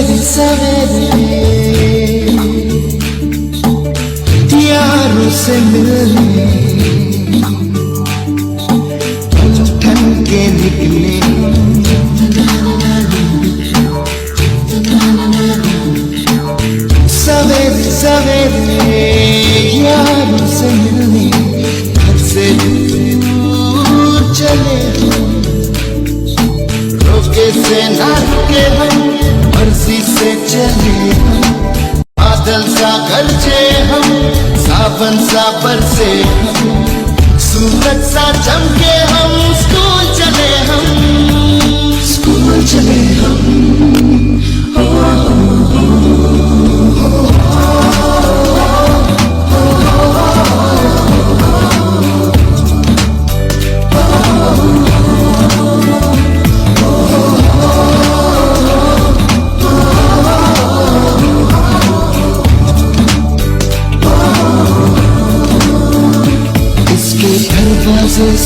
सवेरे सवेरे यारों से मिलने ठन के निकले सवेरे सवेरे यारों से मिलने घर से दूर चले हम रोके से ना रुके हम मर्जी से चले हम बादल सा गरजे हम सावन सा बरसे हम सूरज सा चमके हम स्कूल चले हम स्कूल चले हम हम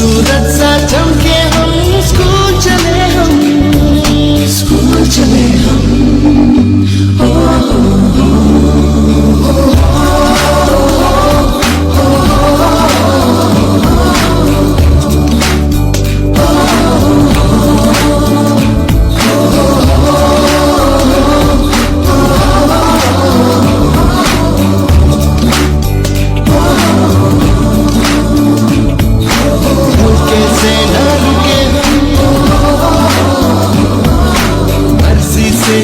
सूरज सा चमके हम school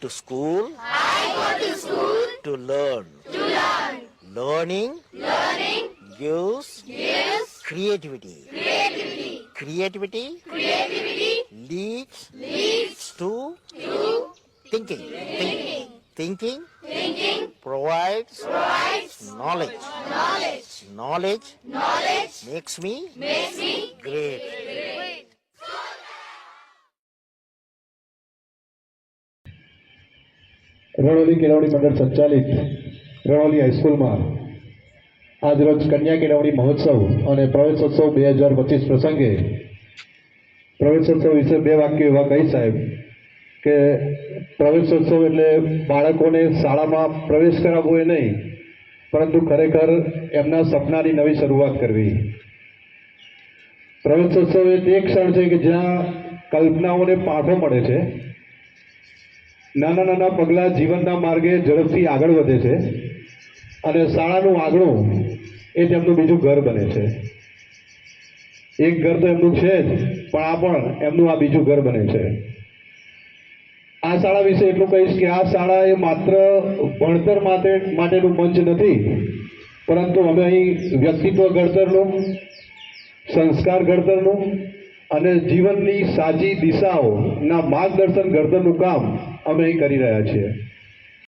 to school. I go to school to learn. To learn. Learning. Learning gives gives creativity. Creativity. Creativity. Creativity leads leads to to thinking. Thinking. Thinking. Thinking provides provides knowledge. Knowledge. Knowledge. Knowledge makes me makes me great. Ranoli કેળવણી મંડળ સંચાલિત રણોલી હાઈસ્કૂલમાં આજરોજ કન્યા કેળવણી મહોત્સવ અને પ્રવેશોત્સવ બે હજાર પચીસ પ્રસંગે પ્રવેશોત્સવ વિશે બે વાક્યો એવા કહી સાહેબ કે પ્રવેશોત્સવ એટલે બાળકોને શાળામાં પ્રવેશ કરાવવો એ નહીં, પરંતુ ખરેખર એમના સપનાની નવી શરૂઆત કરવી. પ્રવેશોત્સવ એ તે ક્ષણ છે કે જ્યાં કલ્પનાઓને પાઠો મળે છે નાના નાના પગલાં જીવનના માર્ગે ઝડપથી આગળ વધે છે. અને શાળાનું આંગણું એ તેમનું બીજું ઘર બને છે. એક ઘર તો એમનું છે જ, પણ આ પણ એમનું આ બીજું ઘર બને છે. આ શાળા વિશે એટલું કહીશ કે આ શાળા એ માત્ર ભણતર માટે, માટેનું મંચ નથી, પરંતુ અમે અહીં વ્યક્તિત્વ ઘડતરનું, સંસ્કાર ઘડતરનું અને જીવનની સાચી દિશાઓના માર્ગદર્શન ઘડતરનું કામ અમે કરી રહ્યા છીએ.